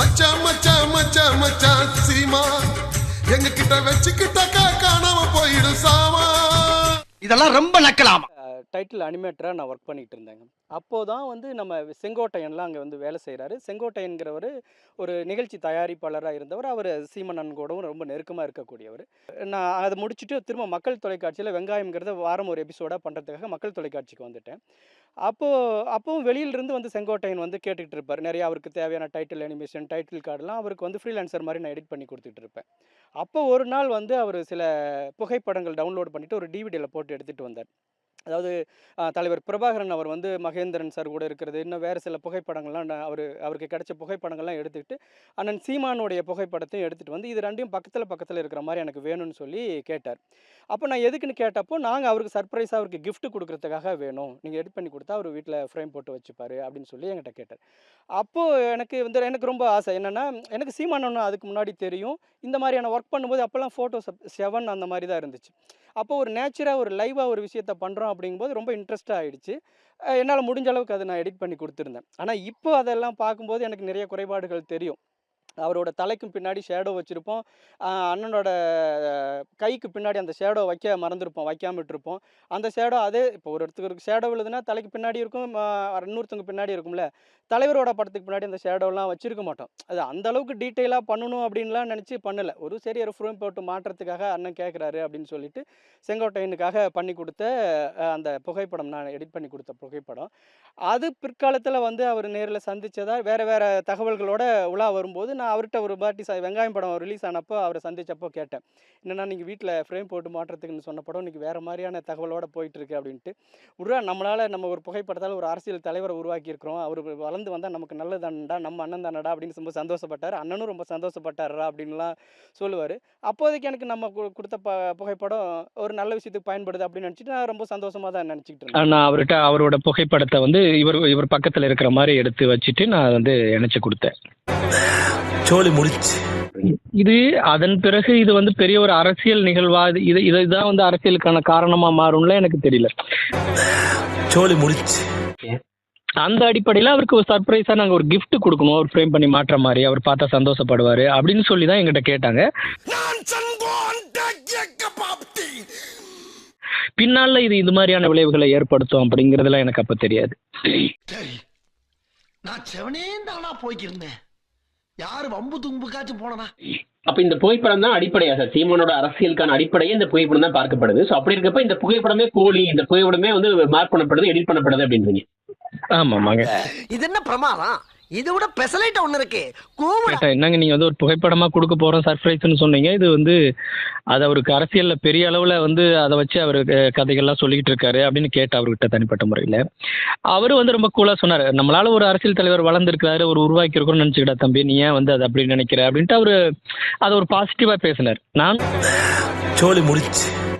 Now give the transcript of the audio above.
மச்சா மச்சான் மச்சான் மச்சா சீமா எங்க கிட்ட வச்சுக்கிட்டாக்கா காணாம போயிடும் சாமா. இதெல்லாம் ரொம்ப நக்கலாமா? டைட்டில் அனிமேட்டராக நான் ஒர்க் பண்ணிகிட்டு இருந்தேங்க. அப்போது தான் வந்து நம்ம செங்கோட்டையன்லாம் அங்கே வந்து வேலை செய்கிறாரு செங்கோட்டையன்கிறவர் ஒரு நிகழ்ச்சி தயாரிப்பாளராக இருந்தவர். அவர் சீமனன் கூடவும் ரொம்ப நெருக்கமாக இருக்கக்கூடியவர். நான் அதை முடிச்சுட்டு திரும்ப மக்கள் தொலைக்காட்சியில் வெங்காயம்ங்கிறத வாரம் ஒரு எபிசோடாக பண்ணுறதுக்காக மக்கள் தொலைக்காட்சிக்கு வந்துட்டேன். அப்போது அப்போவும் வெளியிலிருந்து வந்து செங்கோட்டையன் வந்து கேட்டுக்கிட்டு இருப்பார். நிறைய அவருக்கு தேவையான டைட்டில் அனிமேஷன் டைட்டில் கார்டெலாம் அவருக்கு வந்து ஃப்ரீலான்சர் மாதிரி நான் எடிட் பண்ணி கொடுத்துட்டு இருப்பேன். அப்போ ஒரு நாள் வந்து அவர் சில புகைப்படங்கள் டவுன்லோட் பண்ணிவிட்டு ஒரு டிவிடியில் போட்டு எடுத்துகிட்டு வந்தார். அதாவது தலைவர் பிரபாகரன் அவர் வந்து மகேந்திரன் சார் கூட இருக்கிறது இன்னும் வேறு சில புகைப்படங்கள்லாம் நான் அவர் அவருக்கு கிடைச்ச புகைப்படங்கள்லாம் எடுத்துக்கிட்டு அண்ணன் சீமானுடைய புகைப்படத்தையும் எடுத்துகிட்டு வந்து இது ரெண்டையும் பக்கத்தில் பக்கத்தில் இருக்கிற மாதிரி எனக்கு வேணும்னு சொல்லி கேட்டார். அப்போ நான் எதுக்குன்னு கேட்டப்போ நாங்கள் அவருக்கு சர்ப்ரைஸாக அவருக்கு கிஃப்ட் கொடுக்கறதுக்காக வேணும். நீங்கள் எடிட் பண்ணி கொடுத்தா அவர் வீட்டில் ஃப்ரேம் போட்டு வச்சுப்பாரு அப்படின்னு சொல்லி என்கிட்ட கேட்டார். அப்போது எனக்கு வந்து எனக்கு ரொம்ப ஆசை என்னென்னா எனக்கு சீமானன்னு அதுக்கு முன்னாடி தெரியும். இந்த மாதிரியான ஒர்க் பண்ணும்போது அப்போல்லாம் ஃபோட்டோஸ் செவன் அந்த மாதிரி தான் இருந்துச்சு. அப்போ ஒரு நேச்சுராக ஒரு லைவாக ஒரு விஷயத்த பண்ணுறோம் அப்படிங்கும்போது ரொம்ப இன்ட்ரெஸ்ட் ஆகிடுச்சு என்னால் முடிஞ்ச அளவுக்கு அதை நான் எடிட் பண்ணி கொடுத்துருந்தேன். ஆனால் இப்போ அதெல்லாம் பார்க்கும்போது எனக்கு நிறைய குறைபாடுகள் தெரியும். அவரோட தலைக்கும் பின்னாடி ஷேடோ வச்சுருப்போம். அண்ணனோட கைக்கு பின்னாடி அந்த ஷேடோ வைக்க மறந்துருப்போம் வைக்காமட்டிருப்போம். அந்த ஷேடோ அதே இப்போ ஒரு இடத்துக்கு ஷேடோ விழுதுன்னா தலைக்கு பின்னாடி இருக்கும் இன்னொருத்தவங்க பின்னாடி இருக்கும்ல. தலைவரோட படத்துக்கு பின்னாடி அந்த ஷேடோலாம் வச்சுருக்க மாட்டோம். அது அந்த அளவுக்கு டீட்டெயிலாக பண்ணணும் அப்படின்லாம் நினச்சி பண்ணலை. ஒரு சரி ஒரு ஃப்ரேம் போட்டு மாற்றத்துக்காக அண்ணன் கேட்குறாரு அப்படின்னு சொல்லிட்டு செங்கோட்டையனுக்காக பண்ணி கொடுத்த அந்த புகைப்படம் நான் எடிட் பண்ணி கொடுத்த புகைப்படம். அது பிற்காலத்தில் வந்து அவர் நேரில் சந்தித்ததா வேறு வேறு தகவல்களோட உலா வரும்போது நான் அவர்கிட்ட ஒரு பாட்டி ச வெங்காயம் படம் ரிலீஸ் ஆனப்போ அவரை சந்திச்சப்போ கேட்டேன். என்னென்னா நீங்கள் வீட்டில் ஃப்ரேம் போட்டு மாட்டுறதுக்குன்னு சொன்ன படம் இன்றைக்கி வேறு மாதிரியான தகவலோட போயிட்டுருக்கு அப்படின்ட்டு. உருவா நம்மளால் நம்ம ஒரு புகைப்படத்தால் ஒரு அரசியல் தலைவரை உருவாக்கியிருக்கிறோம். அவர் வளர்ந்து வந்தால் நமக்கு நல்லதானடா நம்ம அண்ணன் தானடா அப்படின்னு ரொம்ப சந்தோஷப்பட்டார். அண்ணனும் ரொம்ப சந்தோஷப்பட்டாரா அப்படின்லாம் சொல்லுவார். அப்போதைக்கு எனக்கு நம்ம கொடுத்த ப புகைப்படம் ஒரு நல்ல விஷயத்துக்கு பயன்படுது அப்படின்னு நினச்சிட்டு நான் ரொம்ப சந்தோஷமாக தான் நினச்சிக்கிட்டு இருந்தேன். நான் அவர்கிட்ட அவரோட புகைப்படத்தை வந்து இவர் இவர் பக்கத்தில் இருக்கிற மாதிரி எடுத்து வச்சுட்டு நான் வந்து நினச்சி கொடுத்தேன். சோலி முடிச்சு. இது அதன் பிறகு இது வந்து பெரிய ஒரு அரசியல் நிகழ்வா? இது இது இதுதான் வந்து அரசியலுக்கான காரணமா மாறும்ல எனக்கு தெரியல. சோலி முடிச்சு. அந்த அடிப்படையில் அவருக்கு ஒரு சர்ப்ரைஸாக நாங்கள் ஒரு gift கொடுக்கணும். ஒரு ஃப்ரேம் பண்ணி மாட்டுற மாதிரி. அவர் பார்த்தா சந்தோஷப்படுவார் அப்படின்னு சொல்லி தான் எங்கிட்ட கேட்டாங்க பின்னால இது இது மாதிரியான விளைவுகளை ஏற்படுத்தும் அப்படிங்கிறதுலாம் எனக்கு அப்போ தெரியாது. நான் செவனே தானா போய்க்கிருந்தேன். யாரு வம்பு தும்புக்காச்சும் போனனா? அப்ப இந்த புகைப்படம் தான் அடிப்படையா சார்? சீமானோட அரசியலுக்கான அடிப்படையே இந்த புகைப்படம் தான் பார்க்கப்படுது. சோ அப்படி இருக்கப்ப இந்த புகைப்படமே போலி இந்த புகைப்படமே வந்து மார்க் பண்ணப்படுது எடிட் பண்ணப்படுது அப்படின்றீங்க. ஆமாமாங்க இது என்ன பிரமாதம்? இதை விட பெசலைட்ட ஒண்ணு இருக்கு. கூவிட. என்னங்க நீங்க வந்து ஒரு புகைப்படமா கொடுக்க போறோம் சர்ப்ரைஸ்னு சொன்னீங்க. இது வந்து அது அவருக்கு அரசியல்ல பெரிய அளவுல வந்து அதை வச்சு அவர் கதைகள்லாம் சொல்லிக்கிட்டு இருக்காரு அப்படின்னு கேட்ட அவர்கிட்ட தனிப்பட்ட முறையில. அவரு வந்து ரொம்ப கூலா சொன்னாரு. நம்மளால ஒரு அரசியல் தலைவர் வளர்ந்துருக்காரு ஒரு உருவாக்கி இருக்கோம்னு நினைச்சுக்கிட்டா தம்பி நீ ஏன் வந்து அதை அப்படி நினைக்கிற? அப்படின்ட்டு அவரு அதை ஒரு பாசிட்டிவா பேசினார். நான் சோலி முடிச்சு